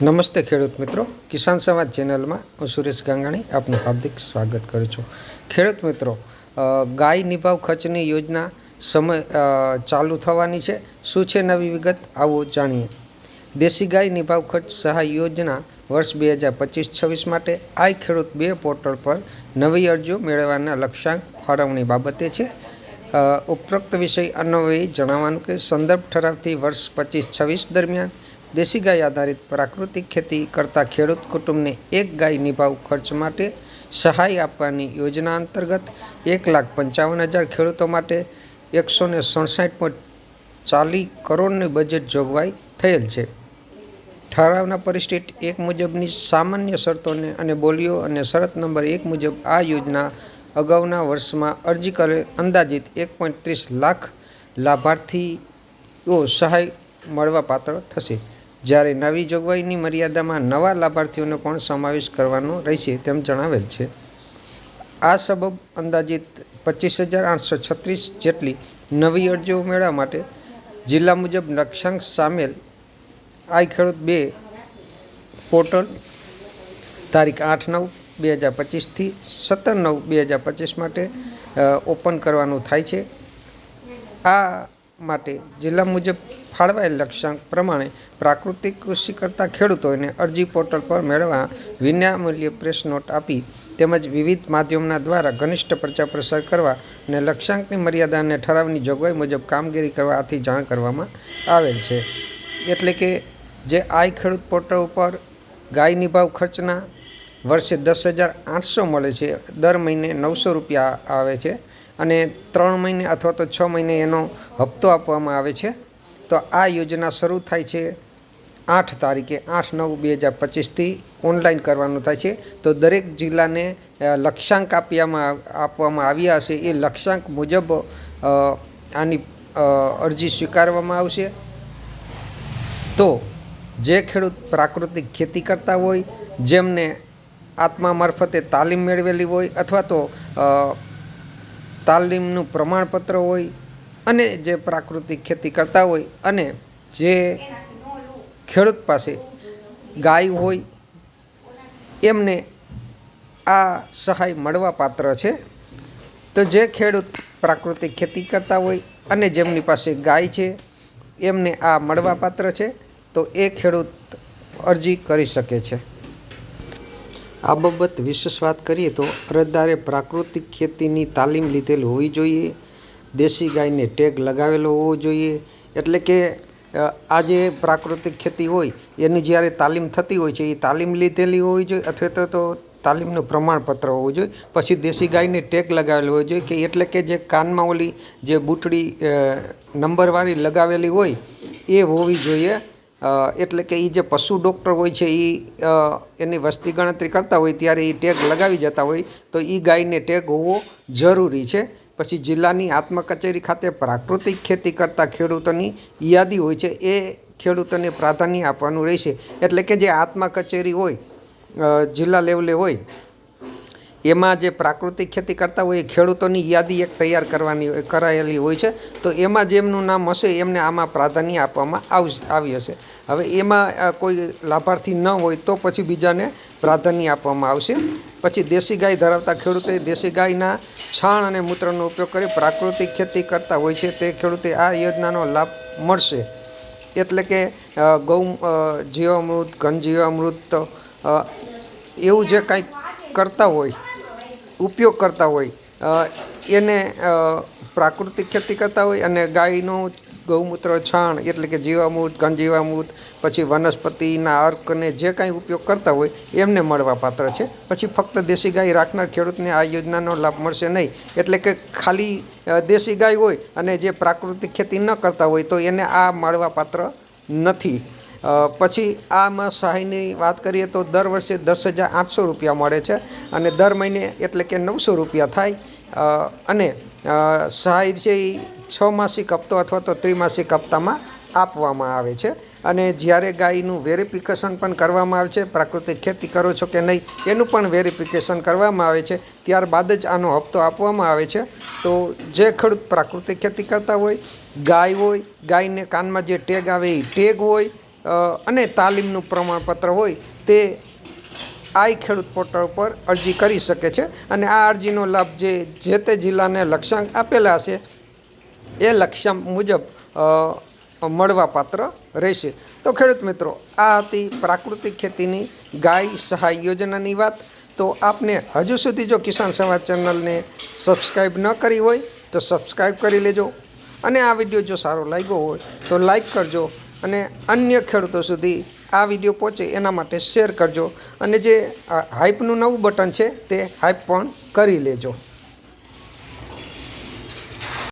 નમસ્તે ખેડૂત મિત્રો. કિસાન સંવાદ ચેનલમાં હું સુરેશ ગાંગાણી આપનું હાર્દિક સ્વાગત કરું છું. ખેડૂત મિત્રો ગાય નિભાવ ખર્ચની યોજના સમય ચાલુ થવાની છે. શું છે નવી વિગત? આવો જાણીએ. દેશી ગાય નિભાવ ખર્ચ સહાય યોજના વર્ષ બે હજાર પચીસ છવ્વીસ માટે આ ખેડૂત બે પોર્ટલ પર નવી અરજીઓ મેળવવાના લક્ષ્યાંક ફાળવણી બાબતે છે. ઉપરોક્ત વિષય અન્વયે જણાવવાનું કે સંદર્ભ ઠરાવથી વર્ષ પચીસ છવ્વીસ દરમિયાન દેશી ગાય આધારિત પ્રાકૃતિક ખેતી કરતા ખેડૂત કુટુંબને એક ગાય નિભાવ ખર્ચ માટે સહાય આપવાની યોજના અંતર્ગત એક લાખ પંચાવન હજાર ખેડૂતો માટે એકસો ને સડસઠ પોઈન્ટ ચાલીસ કરોડની બજેટ જોગવાઈ થયેલ છે. ઠરાવના પરિસ્થિત એક મુજબની સામાન્ય શરતોને અને બોલીઓ અને શરત નંબર એક મુજબ આ યોજના અગાઉના વર્ષમાં અરજી કરે અંદાજિત એક પોઈન્ટ ત્રીસ લાખ લાભાર્થીઓ સહાય મળવા પાત્ર થશે. જ્યારે નવી જોગવાઈની મર્યાદામાં નવા લાભાર્થીઓનો પણ સમાવેશ કરવાનો રહેશે તેમ જણાવેલ છે. આ સબબ અંદાજિત પચીસ હજાર આઠસો છત્રીસ જેટલી નવી અરજીઓ મેળવવા માટે જિલ્લા મુજબ લક્ષ્યાંક સામેલ આઈ ખેડૂત બે પોર્ટલ તારીખ આઠ નવ બે હજાર પચીસથી સત્તર નવ બે હજાર પચીસ માટે ઓપન કરવાનું થાય છે. આ માટે જિલ્લા મુજબ ફાળવાયેલ લક્ષ્યાંક પ્રમાણે પ્રાકૃતિક કૃષિ કરતા ખેડૂતોને અરજી પોર્ટલ પર મેળવવા વિનામૂલ્યે પ્રેસ નોટ આપી તેમજ વિવિધ માધ્યમના દ્વારા ઘનિષ્ઠ પ્રચાર પ્રસાર કરવા અને લક્ષ્યાંકની મર્યાદાને ઠરાવની જોગવાઈ મુજબ કામગીરી કરવાથી જાણ કરવામાં આવેલ છે. એટલે કે જે આઈ ખેડૂત પોર્ટલ ઉપર ગાય નિભાવ ખર્ચના વર્ષે દસ હજાર આઠસો મળે છે, દર મહિને નવસો રૂપિયા આવે છે અને ત્રણ મહિને અથવા તો છ મહિને એનો હપ્તો આપવામાં આવે છે. તો આ યોજના શરૂ થાય છે આઠ તારીખે, આઠ નવ બે હજાર પચીસથી ઓનલાઈન કરવાનું થાય છે. તો દરેક જિલ્લાને લક્ષ્યાંક આપવામાં આપવામાં આવ્યા હશે. એ લક્ષ્યાંક મુજબ આની અરજી સ્વીકારવામાં આવશે. તો જે ખેડૂત પ્રાકૃતિક ખેતી કરતા હોય, જેમને આત્મા મારફતે તાલીમ મેળવેલી હોય અથવા તો તાલીમનું પ્રમાણપત્ર હોય અને જે પ્રાકૃતિક ખેતી કરતા હોય અને જે ખેડૂત પાસે ગાય હોય, એમને આ સહાય મળવા પાત્ર છે. તો જે ખેડૂત પ્રાકૃતિક ખેતી કરતા હોય અને જેમની પાસે ગાય છે, એમને આ મળવા પાત્ર છે. તો એ ખેડૂત અરજી કરી શકે છે. આ બાબત વિશેષ વાત કરીએ તો અરજદારે પ્રાકૃતિક ખેતીની તાલીમ લીધેલ હોવી જોઈએ. દેશી ગાયને ટેગ લગાવેલો હોવો જોઈએ. એટલે કે આ જે પ્રાકૃતિક ખેતી હોય, એની જ્યારે તાલીમ થતી હોય છે, એ તાલીમ લીધેલી હોવી જોઈએ અથવા તો તાલીમનું પ્રમાણપત્ર હોવું જોઈએ. પછી દેશી ગાયને ટેગ લગાવેલો હોવો જોઈએ કે એટલે કે જે કાનમાં ઓલી જે બૂટડી નંબરવાળી લગાવેલી હોય, એ હોવી જોઈએ. એટલે કે એ જે પશુ ડૉક્ટર હોય છે એ એની વસ્તી ગણતરી કરતા હોય, ત્યારે એ ટેગ લગાવી જતા હોય, તો એ ગાયને ટેગ હોવો જરૂરી છે. પછી જિલ્લાની આત્મ કચેરી ખાતે પ્રાકૃતિક ખેતી કરતા ખેડૂતોની યાદી હોય છે, એ ખેડૂતોને પ્રાધાન્ય આપવાનું રહેશે. એટલે કે જે આત્મા કચેરી હોય જિલ્લા લેવલે હોય એમાં જે પ્રાકૃતિક ખેતી કરતા હોય એ ખેડૂતોની યાદી એક તૈયાર કરવાની કરાયેલી હોય છે. તો એમાં જેમનું નામ હશે એમને આમાં પ્રાધાન્ય આપવામાં આવશે, આવી હશે. હવે એમાં કોઈ લાભાર્થી ન હોય તો પછી બીજાને પ્રાધાન્ય આપવામાં આવશે. પછી દેશી ગાય ધરાવતા ખેડૂતે દેશી ગાયના છાણ અને મૂત્રનો ઉપયોગ કરી પ્રાકૃતિક ખેતી કરતા હોય છે. તે ખેડૂતે આ યોજનાનો લાભ મળશે. એટલે કે ગૌ જીવામૃત ઘન જીવામૃત એવું જે કાંઈક કરતા હોય ઉપયોગ કરતા હોય એને પ્રાકૃતિક ખેતી કરતા હોય અને ગાયનું ગૌમૂત્ર, છાણ એટલે કે જીવામૃત ઘન જીવામૃત પછી વનસ્પતિના અર્કને જે કાંઈ ઉપયોગ કરતા હોય એમને મળવા પાત્ર છે. પછી ફક્ત દેશી ગાય રાખનાર ખેડૂતને આ યોજનાનો લાભ મળશે નહીં. એટલે કે ખાલી દેશી ગાય હોય અને જે પ્રાકૃતિક ખેતી ન કરતા હોય તો એને આ મળવા પાત્ર નથી. પછી આમાં સહાયની વાત કરીએ તો દર વર્ષે દસ હજાર આઠસો રૂપિયા મળે છે અને દર મહિને એટલે કે નવસો રૂપિયા થાય. અને સહાય છે એ છ માસિક હપ્તો અથવા તો ત્રિમાસિક હપ્તામાં આપવામાં આવે છે. અને જ્યારે ગાયનું વેરિફિકેશન પણ કરવામાં આવે છે, પ્રાકૃતિક ખેતી કરો છો કે નહીં, એનું પણ વેરિફિકેશન કરવામાં આવે છે. ત્યારબાદ જ આનો હપ્તો આપવામાં આવે છે. તો જે ખેડૂત પ્રાકૃતિક ખેતી કરતા હોય, ગાય હોય, ગાયને કાનમાં જે ટેગ આવે એ ટેગ હોય અને તાલીમનું પ્રમાણપત્ર હોય તે આઈ ખેડૂત પોર્ટલ પર અરજી કરી શકે છે. અને આ અરજીનો લાભ જે જે તે જિલ્લાને લક્ષ્યાંક આપેલા હશે એ લક્ષ્યાંક મુજબ મળવા મળવાપાત્ર રહેશે. તો ખેડૂત મિત્રો, આ હતી પ્રાકૃતિક ખેતીની ગાય સહાય યોજનાની વાત. તો આપને હજુ સુધી જો કિસાન સમાજ ચેનલને સબસ્ક્રાઈબ ન કરી હોય, તો સબસ્ક્રાઈબ કરી લેજો. અને આ વીડિયો જો સારો લાગ્યો હોય, તો લાઈક કરજો. અને અન્ય ખેડૂતો સુધી આ વીડિયો પહોંચે એના માટે શેર કરજો. અને જે હાઈપનું નવું બટન છે તે હાઈપ પણ કરી લેજો.